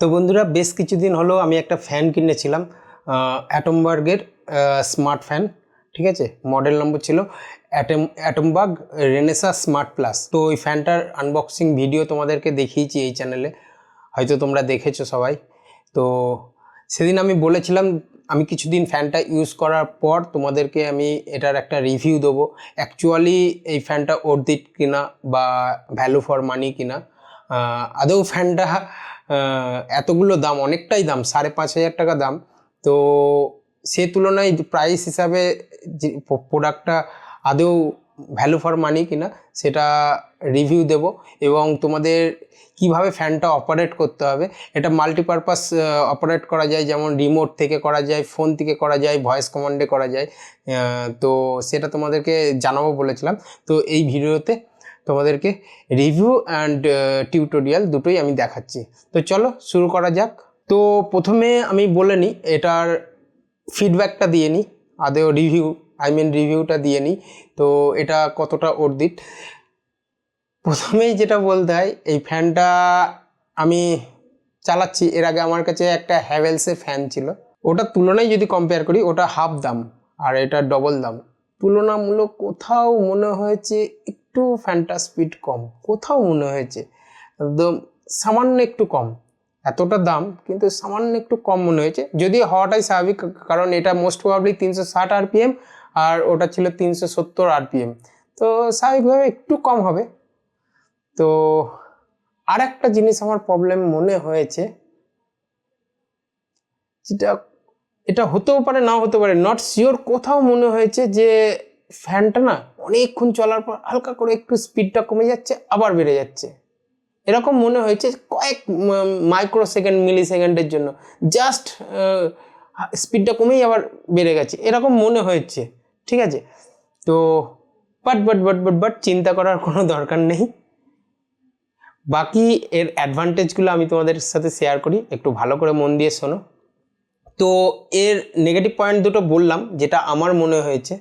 তো বন্ধুরা, বেশ কিছুদিন হলো আমি একটা ফ্যান কিনেছিলাম অ্যাটমবার্গের স্মার্ট ফ্যান ঠিক আছে? মডেল নম্বর ছিল atom Atomberg Renesa smart plus তো ওই ফ্যানটার আনবক্সিং ভিডিও তোমাদেরকে দেখিয়েছি এই চ্যানেলে হয়তো তোমরা দেখেছ সবাই। তো সেদিন আমি বলেছিলাম, আমি কিছুদিন ফ্যানটা ইউজ করার পর তোমাদেরকে আমি এটার একটা রিভিউ দেবো। অ্যাকচুয়ালি এই ফ্যানটা অর্দিত কিনা বা ভ্যালু ফর মানি কিনা আদৌ ফ্যানটা এতগুলো দাম, অনেকটাই দাম, সাড়ে পাঁচ হাজার টাকা দাম। তো সে তুলনায় প্রাইস হিসাবে যে প্রোডাক্টটা আদৌ ভ্যালু ফর মানি কিনা, সেটা রিভিউ দেব। এবং তোমাদের কীভাবে ফ্যানটা অপারেট করতে হবে, এটা মাল্টিপারপাস অপারেট করা যায়। যেমন রিমোট থেকে করা যায় ফোন থেকে করা যায় ভয়েস কমান্ডে করা যায়। তো সেটা তোমাদেরকে জানাব বলেছিলাম। তো এই ভিডিওতে তোমাদেরকে রিভিউ অ্যান্ড টিউটোরিয়াল দুটোই আমি দেখাচ্ছি। তো চলো শুরু করা যাক। তো প্রথমে আমি বলে নিই, এটার ফিডব্যাকটা দিয়ে নিই। আদেও রিভিউ আই মিন রিভিউটা দিয়ে নিই। তো এটা কতটা অর্দিত প্রথমেই যেটা বলতে হয়, এই ফ্যানটা আমি চালাচ্ছি। এর আগে আমার কাছে একটা হ্যাভেলসের ফ্যান ছিল। ওটার তুলনায় যদি কম্পেয়ার করি, ওটা হাফ দাম। আর এটা ডবল দাম। তুলনামূলক কোথাও মনে হয়েছে একটু ফ্যানটা স্পিড কম, কোথাও মনে হয়েছে। একদম সামান্য একটু কম, এতটা দাম, কিন্তু সামান্য একটু কম মনে হয়েছে। যদি হওয়াটাই স্বাভাবিক কারণ এটা মোস্ট প্রবাবলি তিনশো ষাট আরপিএম আর ওটা ছিল তিনশো সত্তর আরপিএম তো স্বাভাবিকভাবে একটু কম হবে। তো আর একটা জিনিস আমার প্রবলেম মনে হয়েছে, যেটা, এটা হতেও পারে, নাও হতে পারে নট শিওর কোথাও মনে হয়েছে যে ফ্যানটা না অনেকক্ষণ চলার পর হালকা করে একটু স্পিডটা কমে যাচ্ছে, আবার বেড়ে যাচ্ছে। এরকম মনে হয়েছে কয়েক মাইক্রো সেকেন্ড মিলি সেকেন্ডের জন্য জাস্ট স্পিডটা কমেই আবার বেড়ে গেছে। এরকম মনে হয়েছে, ঠিক আছে? তো but but but but but চিন্তা করার কোনো দরকার নেই। বাকি এর অ্যাডভান্টেজগুলো আমি তোমাদের সাথে শেয়ার করি। একটু ভালো করে মন দিয়ে শোনো। তো, এর নেগেটিভ পয়েন্ট দুটো বললাম, যেটা আমার মনে হয়েছে।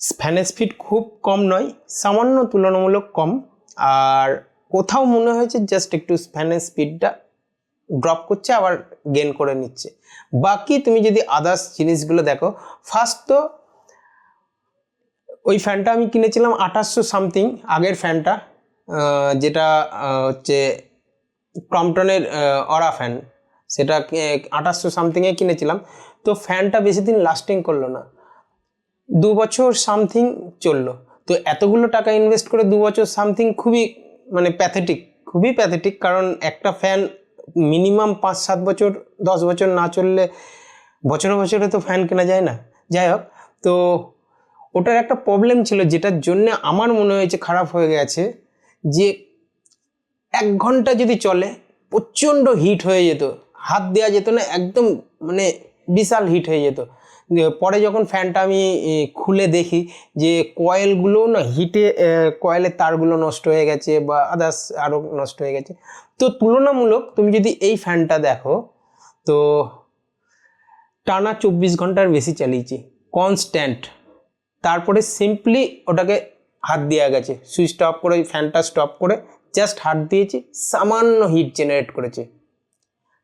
ফ্যানের স্পিড খুব কম নয়, সামান্য তুলনামূলক কম। আর কোথাও মনে হয়েছে জাস্ট একটু ফ্যানের স্পিডটা ড্রপ করছে, আবার গেন করে নিচ্ছে। বাকি তুমি যদি আদার্স জিনিসগুলো দেখো ফার্স্ট তো ওই ফ্যানটা আমি কিনেছিলাম আঠাশশো সামথিং আগের ফ্যানটা যেটা হচ্ছে ক্রম্পটনের অরা ফ্যান সেটা আঠাশশো সামথিংয়ে কিনেছিলাম। তো ফ্যানটা বেশি দিন লাস্টিং করল না। দু বছর সামথিং চলল। তো এতগুলো টাকা ইনভেস্ট করে দু বছর সামথিং খুবই মানে প্যাথেটিক, খুবই প্যাথেটিক, কারণ একটা ফ্যান মিনিমাম পাঁচ সাত বছর, দশ বছর না চললে বছরে বছরে তো ফ্যান কেনা যায় না। যাই হোক, তো ওটার একটা প্রবলেম ছিল যেটার জন্য আমার মনে হয়েছে খারাপ হয়ে গেছে যে এক ঘণ্টা যদি চলে, প্রচণ্ড হিট হয়ে যেত। হাত দেওয়া যেত না, একদম মানে বিশাল হিট হয়ে যেত। পরে যখন ফ্যানটা আমি খুলে দেখি যে কয়েলগুলো না হিটে কয়েলের তারগুলো নষ্ট হয়ে গেছে বা আদার্স আরও নষ্ট হয়ে গেছে। তো তুলনামূলক তুমি যদি এই ফ্যানটা দেখো, তো টানা চব্বিশ ঘণ্টার বেশি চালিয়েছি কনস্ট্যান্ট তারপরে সিম্পলি ওটাকে হাত দেওয়া গেছে। সুইচটা অফ করে ফ্যানটা স্টপ করে জাস্ট হাত দিয়েছি, সামান্য হিট জেনারেট করেছে।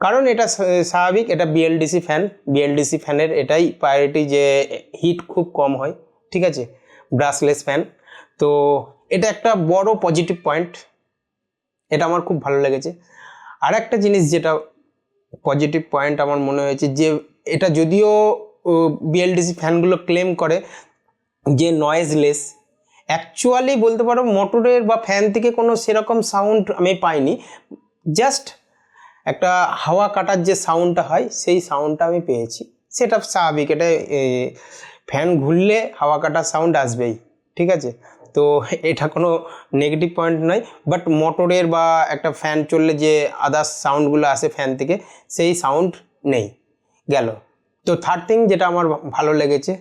কারণ এটা স্বাভাবিক, এটা বিএলডিসি ফ্যান বিএলডিসি ফ্যানের এটাই প্রায়োরিটি যে হিট খুব কম হয়, ঠিক আছে? ব্রাশলেস ফ্যান তো এটা একটা বড় পজিটিভ পয়েন্ট এটা আমার খুব ভালো লেগেছে। আর একটা জিনিস যেটা পজিটিভ পয়েন্ট আমার মনে হয়েছে যে, এটা যদিও বিএলডিসি ফ্যানগুলো ক্লেম করে যে নয়েজলেস অ্যাকচুয়ালি বলতে পারো মোটরের বা ফ্যান থেকে কোনো সেরকম সাউন্ড আমি পাইনি। জাস্ট একটা হাওয়া কাটার যে সাউন্ডটা হয়, সেই সাউন্ডটা আমি পেয়েছি। সেটা স্বাভাবিক, এটা ফ্যান ঘুরলে হাওয়া কাটার সাউন্ড আসবেই, ঠিক আছে? তো এটা কোনো নেগেটিভ পয়েন্ট নয় বাট মোটরের বা একটা ফ্যান চললে যে আদার্স সাউন্ডগুলো আসে ফ্যান থেকে, সেই সাউন্ড নেই, গেল। তো থার্ড থিং যেটা আমার ভালো লেগেছে,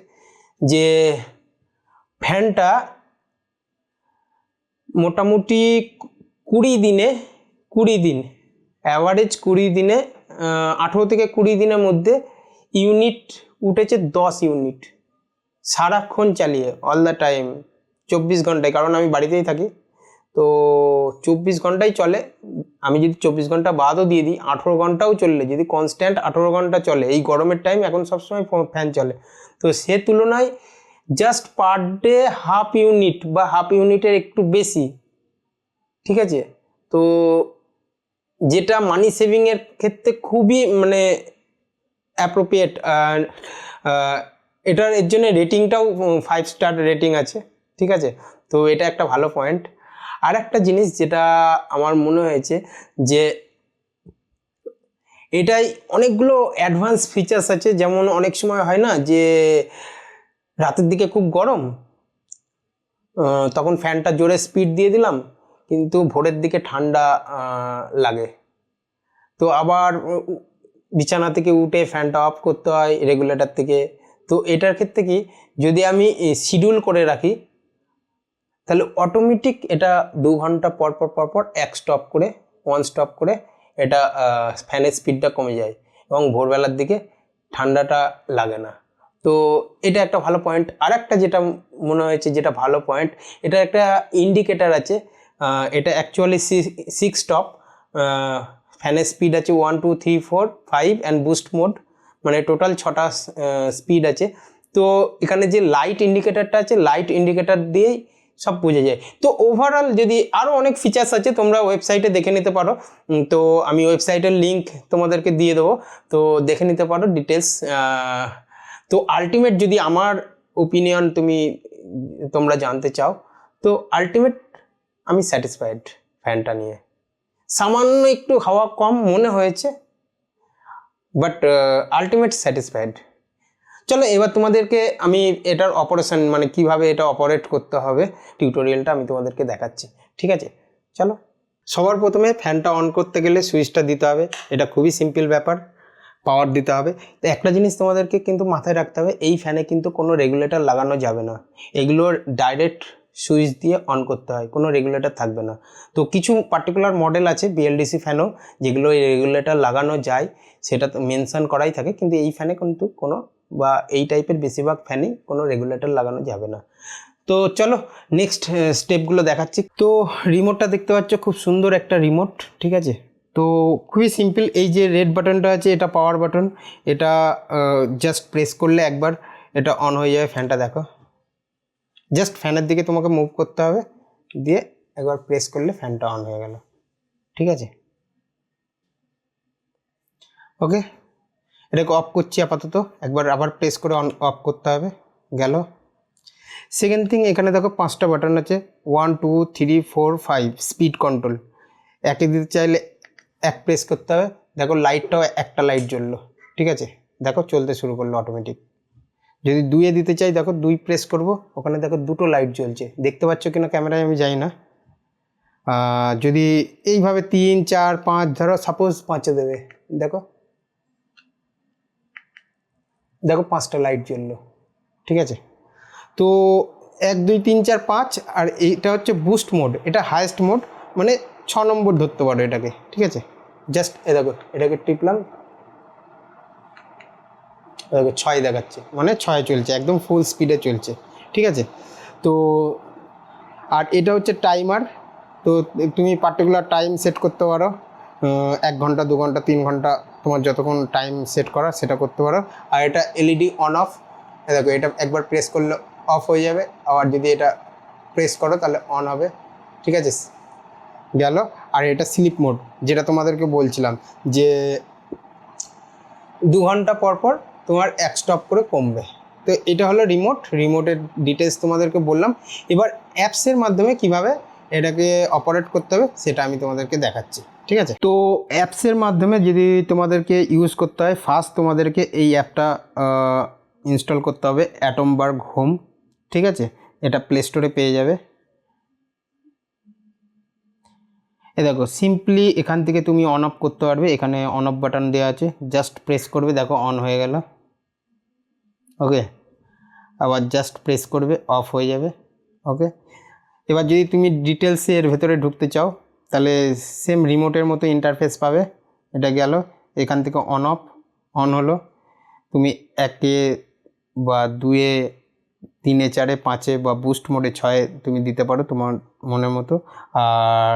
যে ফ্যানটা মোটামুটি কুড়ি দিনে, কুড়ি দিন অ্যাভারেজ কুড়ি দিনে আঠেরো থেকে কুড়ি দিনের মধ্যে ইউনিট উঠেছে দশ ইউনিট সারাক্ষণ চালিয়ে অল দ্য টাইম চব্বিশ ঘন্টায়, কারণ আমি বাড়িতেই থাকি। তো চব্বিশ ঘন্টাই চলে। আমি যদি চব্বিশ ঘণ্টা বাদও দিয়ে দিই, আঠেরো ঘন্টাও চললে, যদি কনস্ট্যান্ট আঠেরো ঘণ্টা চলে, এই গরমের টাইম এখন সবসময় ফ্যান চলে। তো সে তুলনায় just per day half unit বা হাফ ইউনিটের একটু বেশি। ঠিক আছে? তো যেটা মানি সেভিংয়ের ক্ষেত্রে খুবই মানে অ্যাপ্রোপ্রিয়েট এটার এর জন্য রেটিংটাও ফাইভ স্টার রেটিং আছে, ঠিক আছে? তো এটা একটা ভালো পয়েন্ট আর একটা জিনিস যেটা আমার মনে হয়েছে যে, এটাই অনেকগুলো অ্যাডভান্স ফিচার্স আছে। যেমন অনেক সময় হয় না যে, রাতের দিকে খুব গরম তখন ফ্যানটা জোরে স্পিড দিয়ে দিলাম কিন্তু ভোরের দিকে ঠান্ডা লাগে। তো আবার বিছানা থেকে উঠে ফ্যানটা অফ করতে হয়, রেগুলেটর থেকে। তো এটার ক্ষেত্রে কি, যদি আমি শিডিউল করে রাখি, তাহলে অটোমেটিক এটা দু ঘণ্টা পর পর পর পর এক স্টপ করে, ওয়ান স্টপ করে এটা ফ্যানের স্পিডটা কমে যায় এবং ভোরবেলার দিকে ঠান্ডাটা লাগে না। তো এটা একটা ভালো পয়েন্ট আর একটা যেটা মনে হয়েছে যেটা ভালো পয়েন্ট এটা একটা ইন্ডিকেটার আছে এটা অ্যাকচুয়ালি সিক্স স্টপ ফ্যানের স্পিড আছে one two three four five and boost mode মানে টোটাল ছটা স্পিড আছে। তো এখানে যে লাইট ইন্ডিকেটারটা আছে লাইট ইন্ডিকেটার দিয়েই সব বুঝে যায়। তো ওভারঅল যদি আরও অনেক ফিচার্স আছে, তোমরা ওয়েবসাইটে দেখে নিতে পারো। তো আমি ওয়েবসাইটের লিঙ্ক তোমাদেরকে দিয়ে দেবো। তো দেখে নিতে পারো ডিটেলস তো আলটিমেট যদি আমার ওপিনিয়ন তুমি, তোমরা জানতে চাও, তো আলটিমেট আমি স্যাটিসফাইড ফ্যানটা নিয়ে। সামান্য একটু হাওয়া কম মনে হয়েছে বাট আলটিমেট স্যাটিসফাইড চলো এবার তোমাদেরকে আমি এটার অপারেশন মানে কীভাবে এটা অপারেট করতে হবে টিউটোরিয়ালটা আমি তোমাদেরকে দেখাচ্ছি, ঠিক আছে? চলো। সবার প্রথমে ফ্যানটা অন করতে গেলে সুইচটা দিতে হবে, এটা খুবই সিম্পল ব্যাপার পাওয়ার দিতে হবে। তো একটা জিনিস তোমাদেরকে কিন্তু মাথায় রাখতে হবে, এই ফ্যানে কিন্তু কোনো রেগুলেটর লাগানো যাবে না। এগুলোর ডাইরেক্ট সুইচ দিয়ে অন করতে হয়, কোনো রেগুলেটর থাকবে না। তো কিছু পার্টিকুলার মডেল আছে বিএলডিসি ফ্যানও যেগুলো রেগুলেটর লাগানো যায়, সেটা তো মেনশন করাই থাকে, কিন্তু এই ফ্যানে কিন্তু কোনো বা এই টাইপের বেশিরভাগ ফ্যানই কোনো রেগুলেটর লাগানো যাবে না। তো চলো নেক্সট স্টেপগুলো দেখাচ্ছি। তো রিমোটটা দেখতে পাচ্ছ, খুব সুন্দর একটা রিমোট ঠিক আছে? তো খুবই সিম্পল এই যে রেড বাটনটা আছে, এটা পাওয়ার বাটন এটা জাস্ট প্রেস করলে একবার এটা অন হয়ে যাবে ফ্যানটা দেখো। জাস্ট ফ্যানের দিকে তোমাকে মুভ করতে হবে, দিয়ে একবার প্রেস করলে ফ্যানটা অন হয়ে গেল। ঠিক আছে? ওকে এটাকে অফ করছি আপাতত। একবার আবার প্রেস করে অন অফ করতে হবে। গেল। সেকেন্ড থিং এখানে দেখো পাঁচটা বাটন আছে। One two three four five speed control একে দিতে চাইলে এক প্রেস করতে হবে। দেখো লাইটটাও একটা লাইট জ্বললো। ঠিক আছে? দেখো চলতে শুরু করল অটোমেটিক যদি দুইয়ে দিতে চাই, দেখো দুই প্রেস করব। ওখানে দেখো দুটো লাইট জ্বলছে। দেখতে পাচ্ছ কিনা ক্যামেরায় আমি যাই না। যদি এইভাবে তিন, চার, পাঁচ, ধরো সাপোজ পাঁচে দেবে, দেখো। দেখো পাঁচটা লাইট জ্বললো, ঠিক আছে? তো এক, দুই, তিন, চার, পাঁচ, আর এইটা হচ্ছে বুস্ট মোড এটা হায়েস্ট মোড মানে ছ নম্বর ধরতে পারো এটাকে, ঠিক আছে? জাস্ট এ দেখো, এটাকে টিপলাম ছয় দেখাচ্ছে। মানে ছয় চলছে, একদম ফুল স্পিডে চলছে। ঠিক আছে? তো, আর এটা হচ্ছে টাইমার তো, তুমি পার্টিকুলার টাইম সেট করতে পারো। এক ঘণ্টা, দু ঘণ্টা, তিন ঘণ্টা তোমার যতক্ষণ টাইম সেট করা সেটা করতে পারো। আর এটা এলইডি অন অফ দেখো, এটা একবার প্রেস করলে অফ হয়ে যাবে। আবার যদি এটা প্রেস করো তাহলে অন হবে। ঠিক আছে? গেল। আর এটা স্লিপ মোড যেটা তোমাদেরকে বলছিলাম যে দু ঘণ্টা পর পর তোমার এক স্টপ করে কমবে। তো এটা হলো রিমোট রিমোটের ডিটেলস তোমাদেরকে বললাম। এবার অ্যাপসের মাধ্যমে কীভাবে এটাকে অপারেট করতে হবে সেটা আমি তোমাদেরকে দেখাচ্ছি, ঠিক আছে? তো অ্যাপসের মাধ্যমে যদি তোমাদেরকে ইউজ করতে হয় ফার্স্ট তোমাদেরকে এই অ্যাপটা ইনস্টল করতে হবে অ্যাটমবার্গ হোম ঠিক আছে? এটা প্লে স্টোরে পেয়ে যাবে। এ দেখো সিম্পলি এখান থেকে তুমি অন অফ করতে পারবে। এখানে অন অফ বাটন দেওয়া আছে। জাস্ট প্রেস করবে, দেখো অন হয়ে গেল। ওকে? আবার জাস্ট প্রেস করবে অফ হয়ে যাবে, ওকে? এবার যদি তুমি ডিটেলসে এর ভেতরে ঢুকতে চাও, তাহলে সেম রিমোটের মতো ইন্টারফেস পাবে। এটা গেল, এখান থেকে অন অফ অন হলো। তুমি একে বা দুয়ে, তিনে, চারে, পাঁচে বা বুস্ট মোডে ছয়ে তুমি দিতে পারো তোমার মনের মতো। আর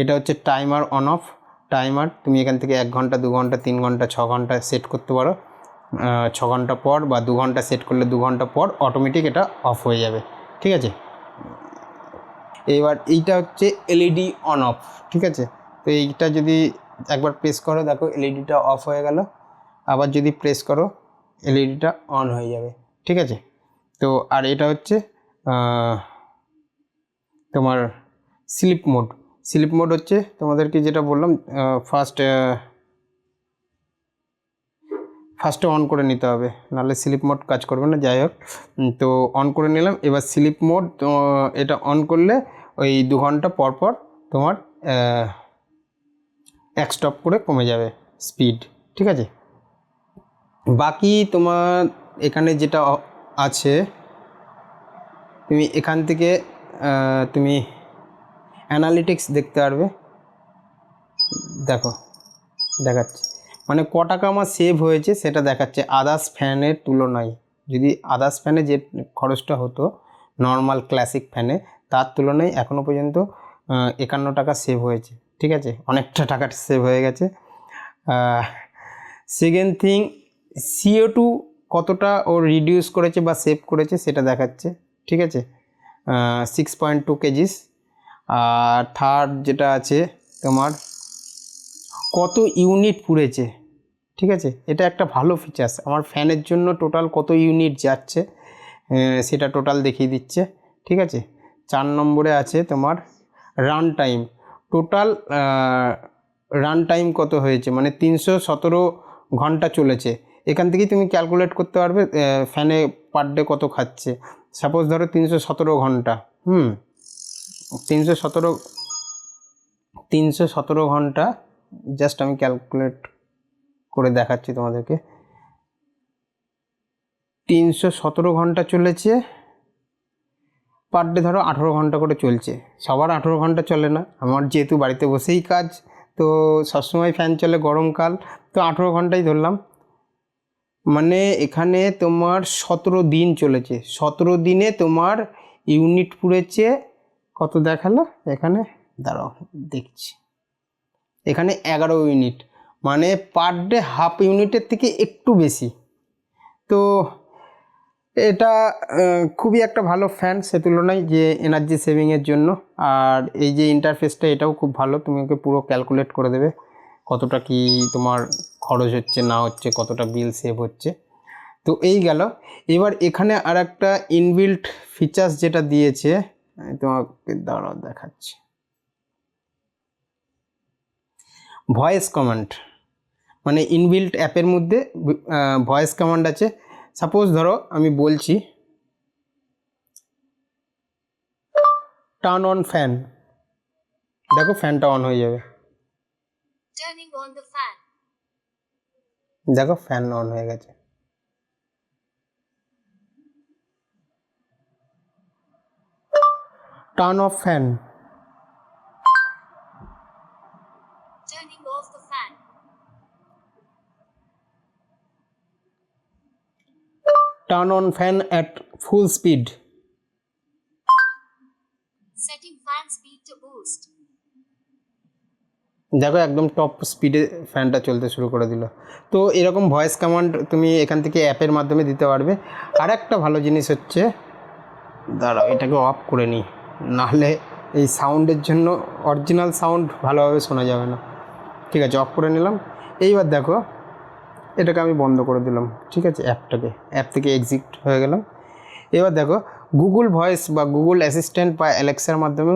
এটা হচ্ছে টাইমার অন অফ টাইমার তুমি এখান থেকে এক ঘণ্টা, দু ঘণ্টা, তিন ঘণ্টা, ছ ঘণ্টা সেট করতে পারো। ছ ঘণ্টা পর বা দু ঘণ্টা সেট করলে দু ঘণ্টা পর অটোমেটিক এটা অফ হয়ে যাবে। ঠিক আছে? এবার এইটা হচ্ছে এলইডি অন অফ ঠিক আছে? তো এইটা যদি একবার প্রেস করো, দেখো এলইডিটা অফ হয়ে গেল। আবার যদি প্রেস করো এলইডিটা অন হয়ে যাবে। ঠিক আছে? তো আর এটা হচ্ছে তোমার স্লিপ মোড স্লিপ মোড হচ্ছে তোমাদেরকে যেটা বললাম ফার্স্ট ফার্স্টে অন করে নিতে হবে, নাহলে স্লিপ মোড কাজ করবে না, যাই হোক। তো অন করে নিলাম, এবার স্লিপ মোড এটা অন করলে ওই দু ঘণ্টা পর পর তোমার এক স্টপ করে কমে যাবে স্পিড ঠিক আছে? বাকি তোমার এখানে যেটা আছে, তুমি এখান থেকে তুমি অ্যানালিটিক্স দেখতে পারবে। দেখো, দেখাচ্ছে। মানে ক টাকা আমার সেভ হয়েছে সেটা দেখাচ্ছে আদার্স ফ্যানের তুলনায়। যদি আদার্স ফ্যানে যে খরচটা হতো নর্মাল ক্লাসিক ফ্যানে তার তুলনায় এখনও পর্যন্ত একান্ন টাকা সেভ হয়েছে। ঠিক আছে? অনেকটা টাকা সেভ হয়ে গেছে। সেকেন্ড থিং সিও টু কতটা ও রিডিউস করেছে বা সেভ করেছে সেটা দেখাচ্ছে। ঠিক আছে? সিক্স পয়েন্ট টু কেজিস আর থার্ড যেটা আছে তোমার কত ইউনিট পুড়েছে, ঠিক আছে? এটা একটা ভালো ফিচার্স আমার ফ্যানের জন্য টোটাল কত ইউনিট যাচ্ছে সেটা টোটাল দেখিয়ে দিচ্ছে, ঠিক আছে? চার নম্বরে আছে তোমার run time total run time কত হয়েছে? মানে তিনশো সতেরো ঘণ্টা চলেছে। এখান থেকেই তুমি ক্যালকুলেট করতে পারবে ফ্যানে পার ডে কত খাচ্ছে। সাপোজ ধরো তিনশো সতেরো ঘণ্টা, হুম? তিনশো সতেরো তিনশো সতেরো ঘণ্টা জাস্ট আমি ক্যালকুলেট করে দেখাচ্ছি তোমাদেরকে। তিনশো সতেরো ঘণ্টা চলেছে। পার ডে ধরো আঠেরো ঘণ্টা করে চলছে। সবার আঠেরো ঘণ্টা চলে না। আমার যেহেতু বাড়িতে বসেই কাজ, তো সবসময় ফ্যান চলে গরমকাল। তো আঠেরো ঘন্টাই ধরলাম। মানে এখানে তোমার সতেরো দিন চলেছে। সতেরো দিনে তোমার ইউনিট পুড়েছে। কত দেখাল? এখানে দাঁড়াও, দেখছি। এখানে এগারো ইউনিট মানে পার ডে হাফ ইউনিটের থেকে একটু বেশি। তো এটা খুবই একটা ভালো ফ্যান সে তুলনায় যে এনার্জি সেভিংয়ের জন্য। আর এই যে ইন্টারফেসটা এটাও খুব ভালো। তুমি ওকে পুরো ক্যালকুলেট করে দেবে কতটা কি তোমার খরচ হচ্ছে, না হচ্ছে, কতটা বিল সেভ হচ্ছে। তো এই গেল। এবার এখানে আর একটা ইনবিল্ট ফিচার্স যেটা দিয়েছে, তোমাকে দাঁড়াও দেখাচ্ছি। ভয়েস কমান্ড মানে ইনবিল্ট অ্যাপের মধ্যে ভয়েস কমান্ড আছে। সাপোজ ধরো আমি বলছি টার্ন অন ফ্যান দেখো ফ্যানটা অন হয়ে যাবে. দেখো ফ্যান অন হয়ে গেছে। Turn off fan Turning off the fan. Turn on fan at full speed Setting fan speed to boost. দেখো একদম টপ স্পিডে ফ্যানটা চলতে শুরু করে দিল। তো এরকম ভয়েস কমান্ড তুমি এখান থেকে অ্যাপের মাধ্যমে দিতে পারবে। আর একটা ভালো জিনিস হচ্ছে দাঁড়াও এটাকে অফ করে নিই। নাহলে এই সাউন্ডের জন্য অরিজিনাল সাউন্ড ভালোভাবে শোনা যাবে না। ঠিক আছে অফ করে নিলাম। এইবার দেখো এটাকে আমি বন্ধ করে দিলাম, ঠিক আছে, অ্যাপটাকে, অ্যাপ থেকে এক্সিট হয়ে গেলাম। এবার দেখো গুগল ভয়েস বা গুগল অ্যাসিস্ট্যান্ট বা অ্যালেক্সার মাধ্যমে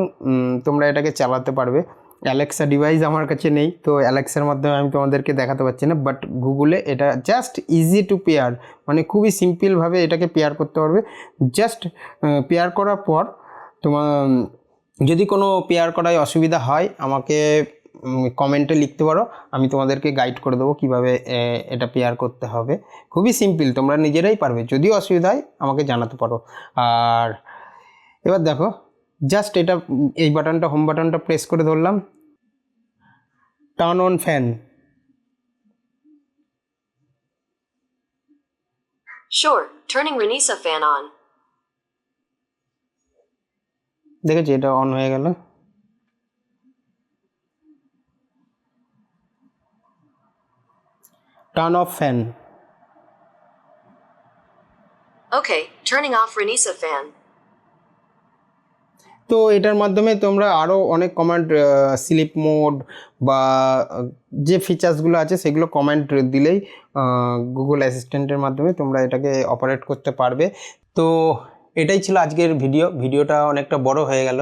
তোমরা এটাকে চালাতে পারবে। অ্যালেক্সা ডিভাইস আমার কাছে নেই, তো অ্যালেক্সার মাধ্যমে আমি তোমাদেরকে দেখাতে পারছি না বাট গুগলে এটা জাস্ট ইজি টু পেয়ার মানে খুবই সিম্পলভাবে এটাকে পেয়ার করতে পারবে। জাস্ট পেয়ার করার পর তোমার, যদি কোনো পেয়ার করায় অসুবিধা হয়, আমাকে কমেন্টে লিখতে পারো। আমি তোমাদেরকে গাইড করে দেবো কীভাবে এটা পেয়ার করতে হবে। খুবই সিম্পল তোমরা নিজেরাই পারবে। যদি অসুবিধা হয় আমাকে জানাতে পারো। আর এবার দেখো জাস্ট এটা এই বাটনটা হোম বাটনটা প্রেস করে ধরলাম। Turn on fan Sure, turning Renisa fan on. দেখেছি এটা অন হয়ে গেল। Turn off fan Okay, turning off Renisa fan. তো এটার মাধ্যমে তোমরা আরও অনেক কমান্ড স্লিপ মোড বা যে ফিচার্সগুলো আছে সেগুলো কমেন্ট দিলেই গুগল অ্যাসিস্ট্যান্টের মাধ্যমে তোমরা এটাকে অপারেট করতে পারবে। তো এটাই ছিল আজকের ভিডিও ভিডিওটা অনেকটা বড় হয়ে গেল।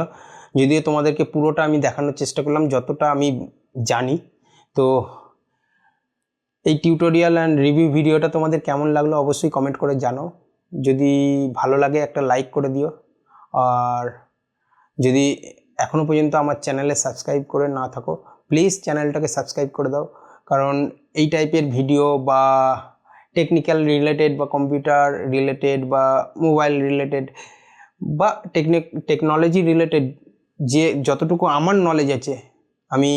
যদিও তোমাদেরকে পুরোটা আমি দেখানোর চেষ্টা করলাম যতটা আমি জানি। তো এই টিউটোরিয়াল অ্যান্ড রিভিউ ভিডিওটা তোমাদের কেমন লাগল অবশ্যই কমেন্ট করে জানো যদি ভালো লাগে একটা লাইক করে দিও। আর যদি এখনও পর্যন্ত আমার চ্যানেলে সাবস্ক্রাইব করে না থাকো প্লিজ চ্যানেলটাকে সাবস্ক্রাইব করে দাও। কারণ এই টাইপের ভিডিও বা টেকনিক্যাল রিলেটেড বা কম্পিউটার রিলেটেড বা মোবাইল রিলেটেড বা টেকনিক টেকনোলজি রিলেটেড যে যতটুকু আমার নলেজ আছে, আমি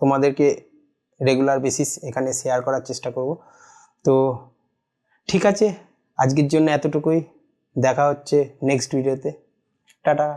তোমাদেরকে রেগুলার বেসিস এখানে শেয়ার করার চেষ্টা করব। তো ঠিক আছে, আজকের জন্য এতটুকুই। দেখা হচ্ছে নেক্সট ভিডিওতে টাটা।